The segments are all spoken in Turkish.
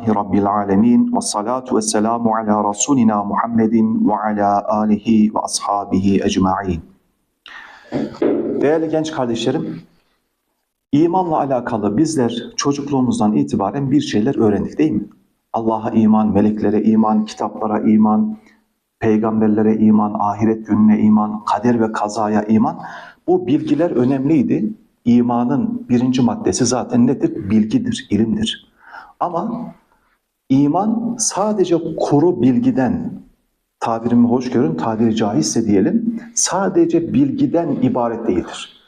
Elhamdülillahi Rabbil alemin ve salatu ve selamu ala Rasulina Muhammedin ve ala alihi ve ashabihi ecma'in. Değerli genç kardeşlerim, imanla alakalı bizler çocukluğumuzdan itibaren bir şeyler öğrendik değil mi? Allah'a iman, meleklere iman, kitaplara iman, peygamberlere iman, ahiret gününe iman, kader ve kazaya iman. Bu bilgiler önemliydi. İmanın birinci maddesi zaten nedir? Bilgidir, ilimdir. Ama iman sadece kuru bilgiden, tabirimi hoş görün, tabiri caizse diyelim, sadece bilgiden ibaret değildir.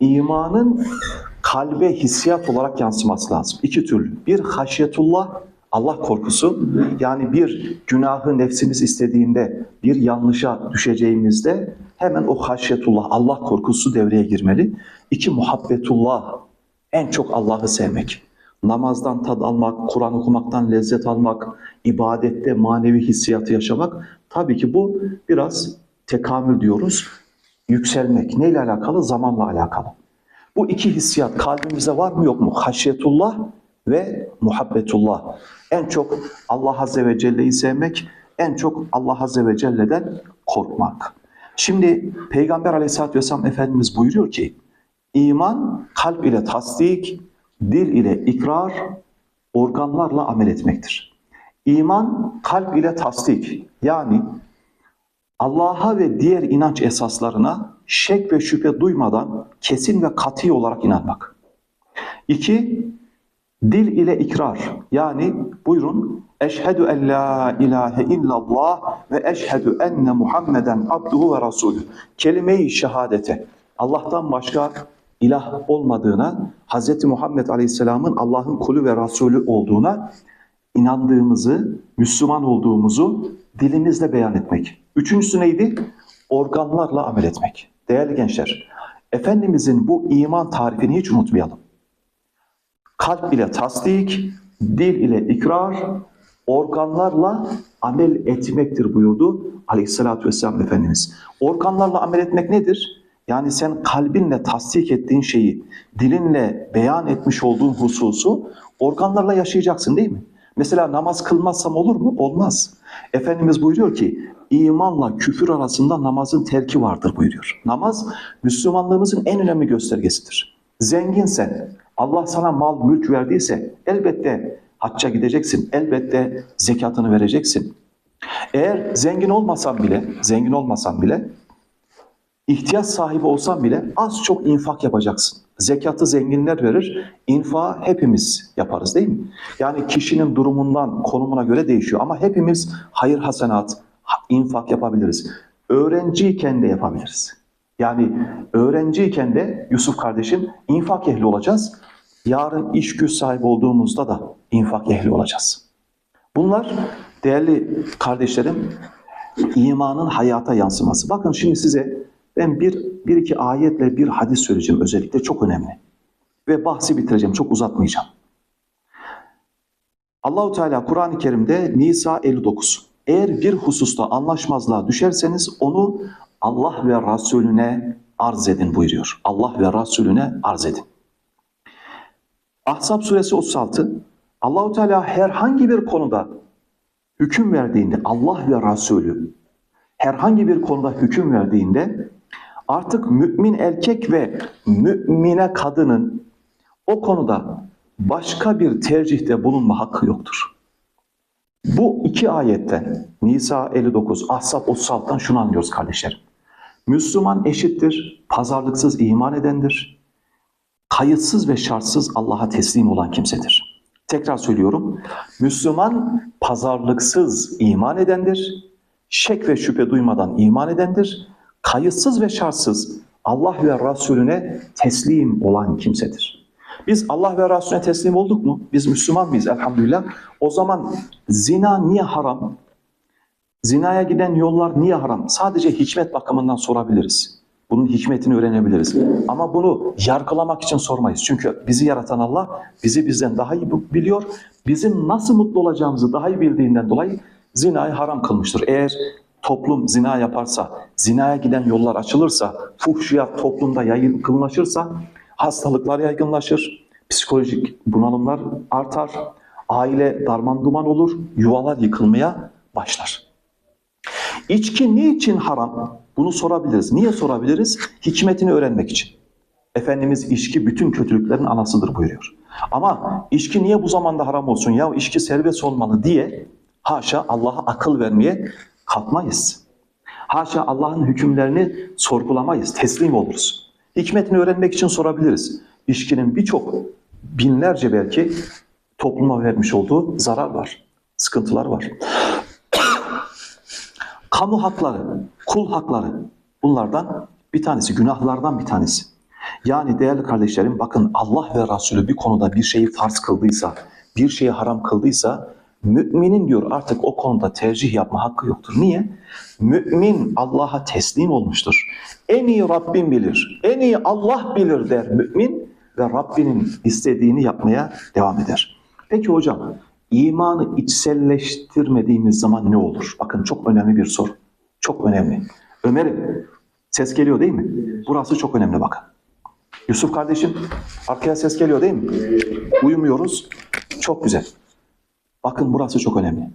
İmanın kalbe hissiyat olarak yansıması lazım. İki türlü. Bir haşyetullah, Allah korkusu. Yani bir günahı nefsimiz istediğinde, bir yanlışa düşeceğimizde hemen o haşyetullah, Allah korkusu devreye girmeli. İki muhabbetullah, en çok Allah'ı sevmek. Namazdan tad almak, Kur'an okumaktan lezzet almak, ibadette manevi hissiyatı yaşamak. Tabii ki bu biraz tekamül diyoruz. Yükselmek. Neyle alakalı? Zamanla alakalı. Bu iki hissiyat kalbimizde var mı yok mu? Haşyetullah ve muhabbetullah. En çok Allah Azze ve Celle'yi sevmek, en çok Allah Azze ve Celle'den korkmak. Şimdi Peygamber Aleyhisselatü Vesselam Efendimiz buyuruyor ki, iman kalp ile tasdik, dil ile ikrar, organlarla amel etmektir. İman kalp ile tasdik yani Allah'a ve diğer inanç esaslarına şek ve şüphe duymadan kesin ve katı olarak inanmak. İki, dil ile ikrar yani buyurun eşhedü en la ilahe illallah ve eşhedü enne Muhammeden abduhu ve rasulü. Kelime-i şehadete Allah'tan başka ilah olmadığına, Hz. Muhammed Aleyhisselam'ın Allah'ın kulü ve Resulü olduğuna inandığımızı, Müslüman olduğumuzu dilimizle beyan etmek. Üçüncüsü neydi? Organlarla amel etmek. Değerli gençler, Efendimizin bu iman tarifini hiç unutmayalım. Kalp ile tasdik, dil ile ikrar, organlarla amel etmektir buyurdu Aleyhisselatü Vesselam Efendimiz. Organlarla amel etmek nedir? Yani sen kalbinle tasdik ettiğin şeyi, dilinle beyan etmiş olduğun hususu organlarla yaşayacaksın değil mi? Mesela namaz kılmazsam olur mu? Olmaz. Efendimiz buyuruyor ki imanla küfür arasında namazın terki vardır buyuruyor. Namaz Müslümanlığımızın en önemli göstergesidir. Zenginsen, Allah sana mal mülk verdiyse elbette hacca gideceksin. Elbette zekatını vereceksin. Eğer zengin olmasan bile, zengin olmasan bile ihtiyaç sahibi olsan bile az çok infak yapacaksın. Zekatı zenginler verir, infağı hepimiz yaparız değil mi? Yani kişinin durumundan, konumuna göre değişiyor ama hepimiz hayır hasenat, infak yapabiliriz. Öğrenciyken de yapabiliriz. Yani öğrenciyken de Yusuf kardeşim infak ehli olacağız. Yarın iş güç sahibi olduğumuzda da infak ehli olacağız. Bunlar değerli kardeşlerim imanın hayata yansıması. Bakın şimdi size ben bir, bir iki ayetle bir hadis söyleyeceğim özellikle çok önemli. Ve bahsi bitireceğim çok uzatmayacağım. Allahu Teala Kur'an-ı Kerim'de Nisa 59. Eğer bir hususta anlaşmazlığa düşerseniz onu Allah ve Resulüne arz edin buyuruyor. Allah ve Resulüne arz edin. Ahzab suresi 36. Allahu Teala herhangi bir konuda hüküm verdiğinde Allah ve Resulü herhangi bir konuda hüküm verdiğinde artık mümin erkek ve mümine kadının o konuda başka bir tercihte bulunma hakkı yoktur. Bu iki ayetten Nisa 59, Ahzab 36'dan şunu anlıyoruz kardeşlerim. Müslüman eşittir, pazarlıksız iman edendir. Kayıtsız ve şartsız Allah'a teslim olan kimsedir. Tekrar söylüyorum. Müslüman pazarlıksız iman edendir. Şek ve şüphe duymadan iman edendir. Kayıtsız ve şartsız Allah ve Resulüne teslim olan kimsedir. Biz Allah ve Resulüne teslim olduk mu? Biz Müslüman mıyız elhamdülillah? O zaman zina niye haram? Zinaya giden yollar niye haram? Sadece hikmet bakımından sorabiliriz. Bunun hikmetini öğrenebiliriz. Ama bunu yargılamak için sormayız. Çünkü bizi yaratan Allah bizi bizden daha iyi biliyor. Bizim nasıl mutlu olacağımızı daha iyi bildiğinden dolayı zinayı haram kılmıştır. Eğer toplum zina yaparsa, zinaya giden yollar açılırsa, fuhşiyat toplumda yaygınlaşırsa hastalıklar yaygınlaşır, psikolojik bunalımlar artar, Aile darman duman olur, yuvalar yıkılmaya başlar. İçki niçin haram? Bunu sorabiliriz. Niye sorabiliriz? Hikmetini öğrenmek için. Efendimiz içki bütün kötülüklerin anasıdır buyuruyor. Ama içki niye bu zamanda haram olsun ya içki serbest olmalı diye haşa Allah'a akıl vermeye kalkmayız. Haşa Allah'ın hükümlerini sorgulamayız, teslim oluruz. Hikmetini öğrenmek için sorabiliriz. İçkinin birçok binlerce belki topluma vermiş olduğu zarar var, sıkıntılar var. Kamu hakları, kul hakları bunlardan bir tanesi, günahlardan bir tanesi. Yani değerli kardeşlerim bakın Allah ve Resulü bir konuda bir şeyi farz kıldıysa, bir şeyi haram kıldıysa müminin diyor artık o konuda tercih yapma hakkı yoktur. Niye? Mümin Allah'a teslim olmuştur. En iyi Rabbim bilir, en iyi Allah bilir der mümin ve Rabbinin istediğini yapmaya devam eder. Peki hocam imanı içselleştirmediğimiz zaman ne olur? Bakın çok önemli bir soru. Çok önemli. Ömer'im ses geliyor değil mi? Burası çok önemli bakın. Yusuf kardeşim arkaya ses geliyor değil mi? Uyumuyoruz. Çok güzel. Bakın burası çok önemli.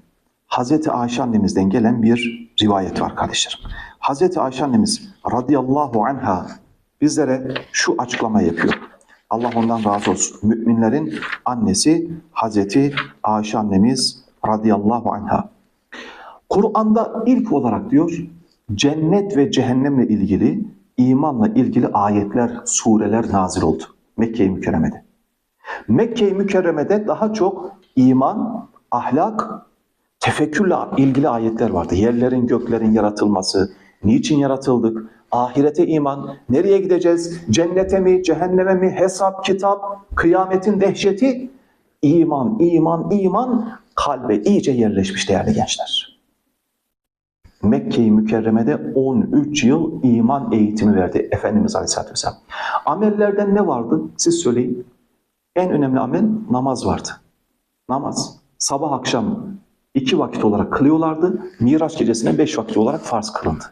Hazreti Ayşe annemizden gelen bir rivayet var kardeşlerim. Hazreti Ayşe annemiz radıyallahu anha bizlere şu açıklama yapıyor. Allah ondan razı olsun. Müminlerin annesi Hazreti Ayşe annemiz radıyallahu anha. Kur'an'da ilk olarak diyor cennet ve cehennemle ilgili imanla ilgili ayetler, sureler nazil oldu. Mekke-i Mükerreme'de. Mekke-i Mükerreme'de daha çok iman, ahlak, tefekkürle ilgili ayetler vardı. Yerlerin, göklerin yaratılması, niçin yaratıldık, ahirete iman, nereye gideceğiz, cennete mi, cehenneme mi, hesap, kitap, kıyametin dehşeti, iman, iman, iman kalbe iyice yerleşmiş değerli gençler. Mekke-i Mükerreme'de 13 yıl iman eğitimi verdi Efendimiz Aleyhisselatü Vesselam. Amellerden ne vardı? Siz söyleyin. En önemli amel namaz vardı. Namaz. Sabah akşam iki vakit olarak kılıyorlardı. Miraç gecesine beş vakit olarak farz kılındı.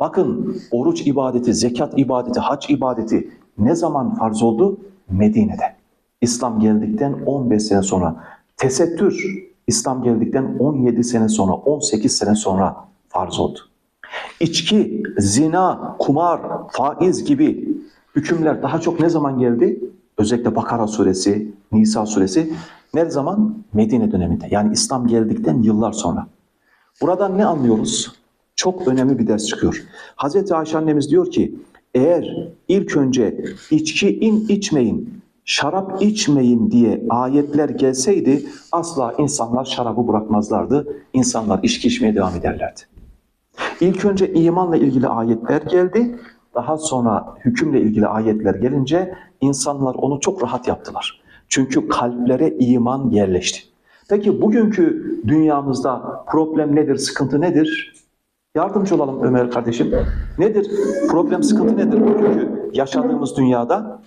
Bakın oruç ibadeti, zekat ibadeti, hac ibadeti ne zaman farz oldu? Medine'de. İslam geldikten 15 sene sonra. Tesettür İslam geldikten 17 sene sonra, 18 sene sonra farz oldu. İçki, zina, kumar, faiz gibi hükümler daha çok ne zaman geldi? Özellikle Bakara suresi, Nisa suresi ne zaman? Medine döneminde. Yani İslam geldikten yıllar sonra. Buradan ne anlıyoruz? Çok önemli bir ders çıkıyor. Hazreti Ayşe annemiz diyor ki eğer ilk önce içki in içmeyin, şarap içmeyin diye ayetler gelseydi asla insanlar şarabı bırakmazlardı. İnsanlar içki içmeye devam ederlerdi. İlk önce imanla ilgili ayetler geldi. Daha sonra hükümle ilgili ayetler gelince insanlar onu çok rahat yaptılar. Çünkü kalplere iman yerleşti. Peki bugünkü dünyamızda problem nedir, sıkıntı nedir? Yardımcı olalım Ömer kardeşim. Nedir? Problem, sıkıntı nedir bugünkü yaşadığımız dünyada?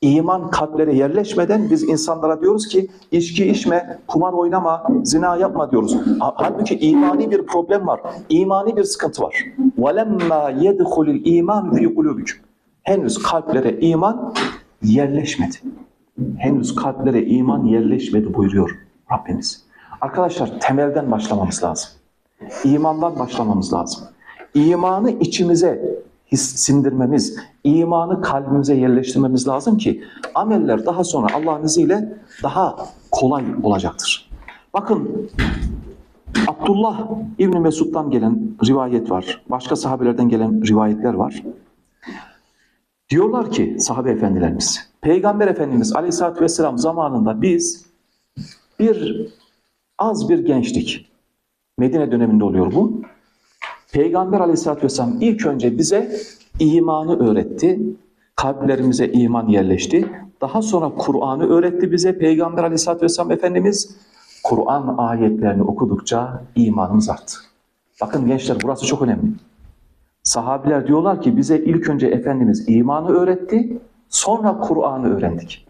İman kalplere yerleşmeden biz insanlara diyoruz ki içki içme, kumar oynama, zina yapma diyoruz. Halbuki imani bir problem var. İmani bir sıkıntı var. وَلَمَّا يَدْخُلِ الْا۪يمَانُ فِي قُلُوبِكُمْ Henüz kalplere iman yerleşmedi. Henüz kalplere iman yerleşmedi buyuruyor Rabbimiz. Arkadaşlar temelden başlamamız lazım. İmandan başlamamız lazım. İmanı içimize sindirmemiz, imanı kalbimize yerleştirmemiz lazım ki ameller daha sonra Allah'ın izniyle daha kolay olacaktır. Bakın Abdullah İbni Mesud'dan gelen rivayet var. Başka sahabelerden gelen rivayetler var. Diyorlar ki sahabe efendilerimiz, Peygamber Efendimiz Aleyhisselatü Vesselam zamanında biz bir az bir gençlik. Medine döneminde oluyor bu. Peygamber Aleyhisselatü Vesselam ilk önce bize imanı öğretti. Kalplerimize iman yerleşti. Daha sonra Kur'an'ı öğretti bize Peygamber Aleyhisselatü Vesselam Efendimiz. Kur'an ayetlerini okudukça imanımız arttı. Bakın gençler burası çok önemli. Sahabiler diyorlar ki bize ilk önce Efendimiz imanı öğretti, sonra Kur'an'ı öğrendik.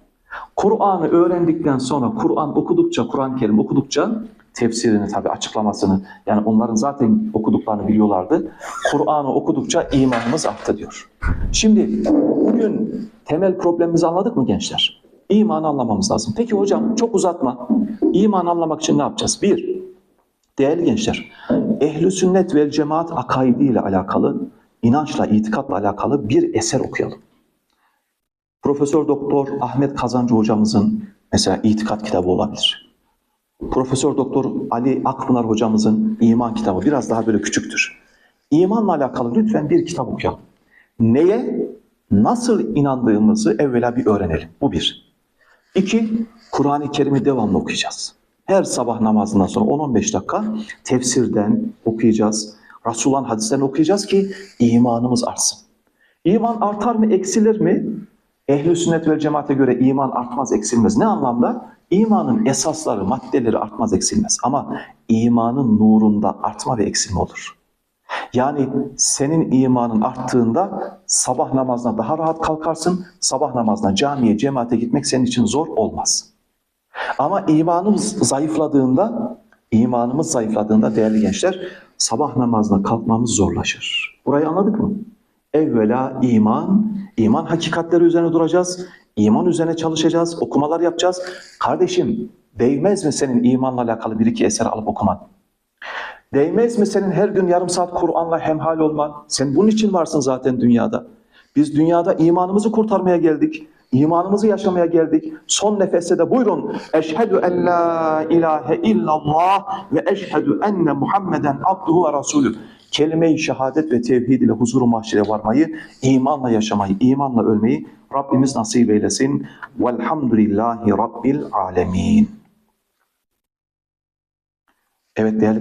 Kur'an'ı öğrendikten sonra Kur'an okudukça, Kur'an-ı Kerim okudukça tefsirini tabi açıklamasını yani onların zaten okuduklarını biliyorlardı. Kur'an'ı okudukça imanımız arttı diyor. Şimdi bugün temel problemimizi anladık mı gençler? İmanı anlamamız lazım. Peki hocam çok uzatma. İmanı anlamak için ne yapacağız? Bir, değerli gençler, ehli sünnet vel cemaat akaidi ile alakalı, inançla, itikatla alakalı bir eser okuyalım. Profesör Doktor Ahmet Kazancı hocamızın mesela itikat kitabı olabilir. Profesör Doktor Ali Akpınar hocamızın iman kitabı biraz daha böyle küçüktür. İmanla alakalı lütfen bir kitap okuyalım. Neye, nasıl inandığımızı evvela bir öğrenelim. Bu bir. İki, Kur'an-ı Kerim'i devamlı okuyacağız. Her sabah namazından sonra 10-15 dakika tefsirden okuyacağız. Resulullah'ın hadislerini okuyacağız ki imanımız artsın. İman artar mı, eksilir mi? Ehli sünnet ve cemaate göre iman artmaz, eksilmez. Ne anlamda? İmanın esasları, maddeleri artmaz, eksilmez. Ama imanın nurunda artma ve eksilme olur. Yani senin imanın arttığında sabah namazına daha rahat kalkarsın. Sabah namazına camiye, cemaate gitmek senin için zor olmaz. Ama imanımız zayıfladığında, imanımız zayıfladığında değerli gençler sabah namazına kalkmamız zorlaşır. Burayı anladık mı? Evvela iman, iman hakikatleri üzerine duracağız. İman üzerine çalışacağız, okumalar yapacağız. Kardeşim değmez mi senin imanla alakalı bir iki eser alıp okuman? Değmez mi senin her gün yarım saat Kur'an'la hemhal olman? Sen bunun için varsın zaten dünyada. Biz dünyada imanımızı kurtarmaya geldik. İmanımızı yaşamaya geldik. Son nefeste de buyurun. Eşhedü en la ilahe illallah ve eşhedü enne Muhammeden abduhu ve rasulü. Kelime-i şehadet ve tevhid ile huzuru mahşere varmayı, imanla yaşamayı, imanla ölmeyi Rabbimiz nasip eylesin. Velhamdülillahi Rabbil alemin. Evet değerli